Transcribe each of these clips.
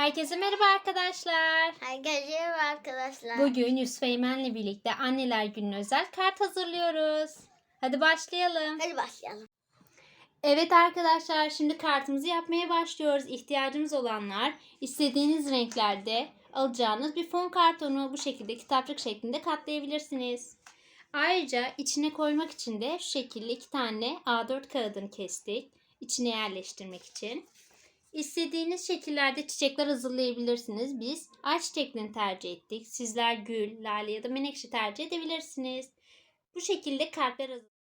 Herkese merhaba arkadaşlar. Herkese merhaba arkadaşlar. Bugün Yusuf Eymen'le birlikte Anneler Günü'ne özel kart hazırlıyoruz. Hadi başlayalım. Hadi başlayalım. Evet arkadaşlar şimdi kartımızı yapmaya başlıyoruz. İhtiyacımız olanlar istediğiniz renklerde alacağınız bir fon kartonu bu şekilde kitapçık şeklinde katlayabilirsiniz. Ayrıca içine koymak için de şu şekilde iki tane A4 kağıdını kestik. İçine yerleştirmek için. İstediğiniz şekillerde çiçekler hazırlayabilirsiniz. Biz ay çiçeklerini tercih ettik. Sizler gül, lale ya da menekşe tercih edebilirsiniz. Bu şekilde kalpler hazır.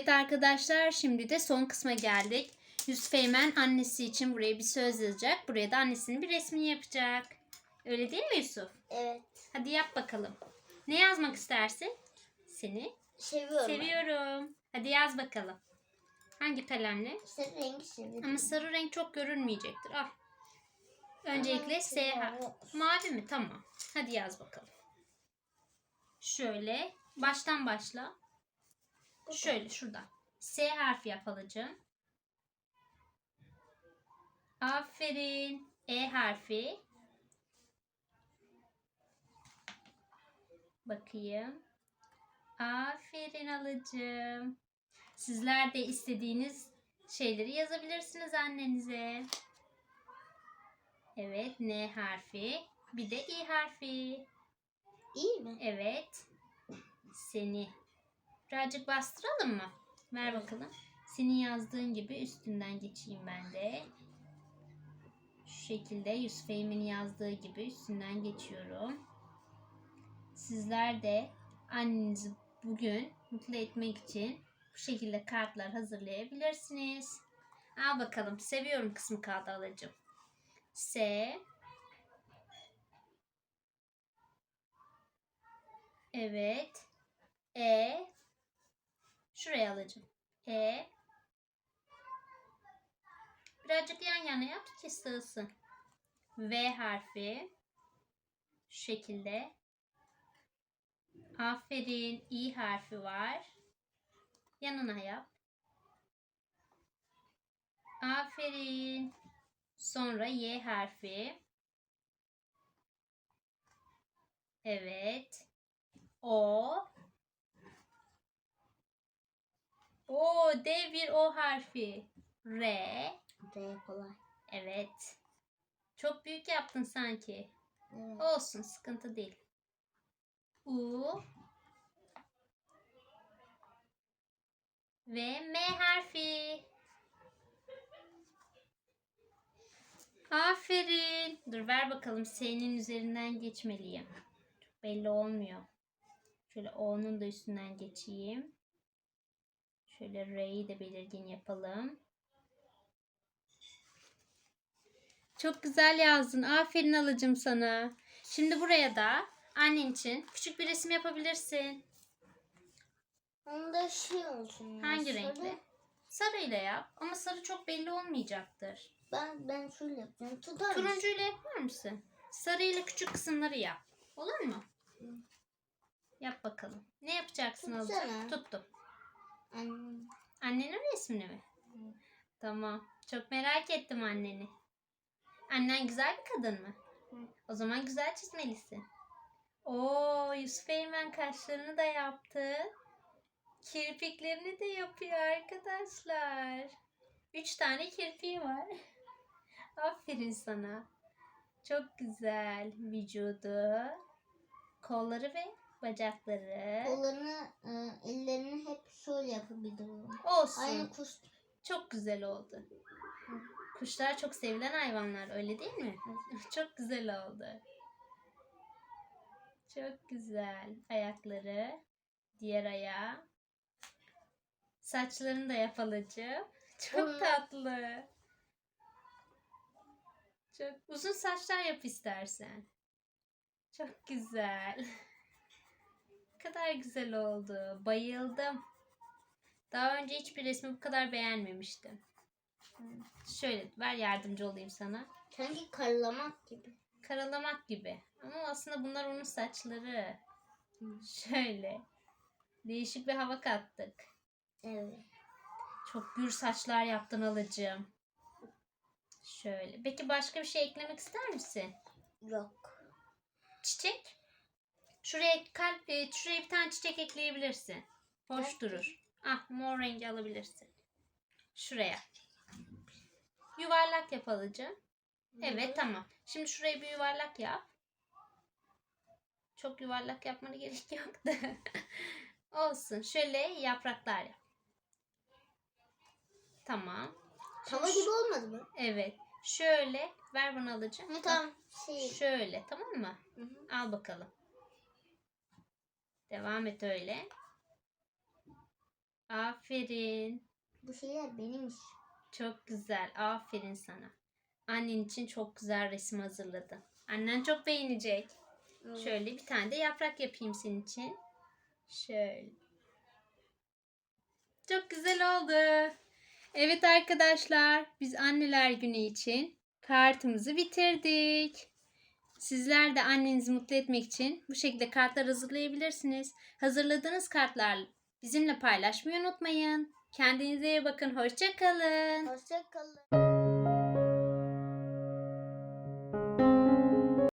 Evet arkadaşlar şimdi de son kısma geldik. Yusuf Eymen annesi için buraya bir söz yazacak. Buraya da annesinin bir resmini yapacak. Öyle değil mi Yusuf? Evet. Hadi yap bakalım. Ne yazmak istersin? Seni Seviyorum. seviyorum. Hadi yaz bakalım. Hangi kalemle? Sarı rengi seviyorum. Ama sarı renk çok görünmeyecektir. Al. Öncelikle S harfi. Mavi mi? Tamam. Hadi yaz bakalım. Şöyle. Baştan başla. Şöyle şurada. S harfi yap halacığım. Aferin. E harfi. Bakayım. Aferin alıcım. Sizler de istediğiniz şeyleri yazabilirsiniz annenize. Evet N harfi. Bir de İ harfi. İyi mi? Evet. Seni. Birazcık bastıralım mı? Ver bakalım. Senin yazdığın gibi üstünden geçeyim ben de. Şu şekilde Yusuf Eymen'in yazdığı gibi üstünden geçiyorum. Sizler de annenizi bugün mutlu etmek için bu şekilde kartlar hazırlayabilirsiniz. Al bakalım. Seviyorum kısmı kaldı alacağım. S Evet. E Şuraya alacağım. E Birazcık yan yana yap ki sığsın. V harfi şu şekilde. Aferin. İ harfi var. Yanına yap. Aferin. Sonra Y harfi. Evet. O. O. D bir O harfi. R. R kolay. Evet. Çok büyük yaptın sanki. Evet. Olsun sıkıntı değil. U ve M harfi. Aferin. Dur ver bakalım S'nin üzerinden geçmeliyim. Çok belli olmuyor. Şöyle O'nun da üstünden geçeyim. Şöyle R'yi de belirgin yapalım. Çok güzel yazdın. Aferin alacağım sana. Şimdi buraya da annen için küçük bir resim yapabilirsin. Onda şey olsun. Hangi sarı. renkli? Sarıyla yap ama sarı çok belli olmayacaktır. Ben ben şöyle yapacağım. Tutar? Turuncuyla yapar mısın? Sarıyla küçük kısımları yap. Olur mu? Hı. Yap bakalım. Ne yapacaksın Tutsana. alacağım? Tuttum. Annem. Annenin resmini mi? Hı. Tamam. Çok merak ettim anneni. Annen güzel bir kadın mı? Hı. O zaman güzel çizmelisin. Oo, Yusuf Eymen kaşlarını da yaptı. Kirpiklerini de yapıyor arkadaşlar. Üç tane kirpiği var. Aferin sana. Çok güzel. Vücudu, kolları ve bacakları. Kollarını, e, ellerini hep şöyle yapabilirim. Olsun. Aynı kuş. Çok güzel oldu. Kuşlar çok sevilen hayvanlar öyle değil mi? çok güzel oldu. Çok güzel. Ayakları, diğer ayağı. Saçlarını da yapalacağım. Çok Burnu. tatlı. Çok uzun saçlar yap istersen. Çok güzel. Ne kadar güzel oldu. Bayıldım. Daha önce hiçbir resmi bu kadar beğenmemiştim. Şöyle ver yardımcı olayım sana. Sanki karalamak gibi. Karalamak gibi. Ama aslında bunlar onun saçları. Şöyle. Değişik bir hava kattık. Evet. Çok gür saçlar yaptın alıcığım. Şöyle. Peki başka bir şey eklemek ister misin? Yok. Çiçek. Şuraya kalp, e, şuraya bir tane çiçek ekleyebilirsin. Hoş Gel. durur. Ah mor rengi alabilirsin. Şuraya. Yuvarlak yap alıcığım. Evet tamam. Şimdi şuraya bir yuvarlak yap. Çok yuvarlak yapmana gerek yoktu. Olsun. Şöyle yapraklar yap. Tamam. Tava Şimdi gibi olmadı mı? Evet. Şöyle ver bunu alıcığım. Hı, tamam. Şey. Şöyle tamam mı? Hı hı. Al bakalım. Devam et öyle. Aferin. Bu şeyler benimmiş. Çok güzel. Aferin sana. Annen için çok güzel resim hazırladım. Annen çok beğenecek. Evet. Şöyle bir tane de yaprak yapayım senin için. Şöyle. Çok güzel oldu. Evet arkadaşlar, biz anneler günü için kartımızı bitirdik. Sizler de annenizi mutlu etmek için bu şekilde kartlar hazırlayabilirsiniz. Hazırladığınız kartlar bizimle paylaşmayı unutmayın. Kendinize iyi bakın. Hoşça kalın. Hoşça kalın.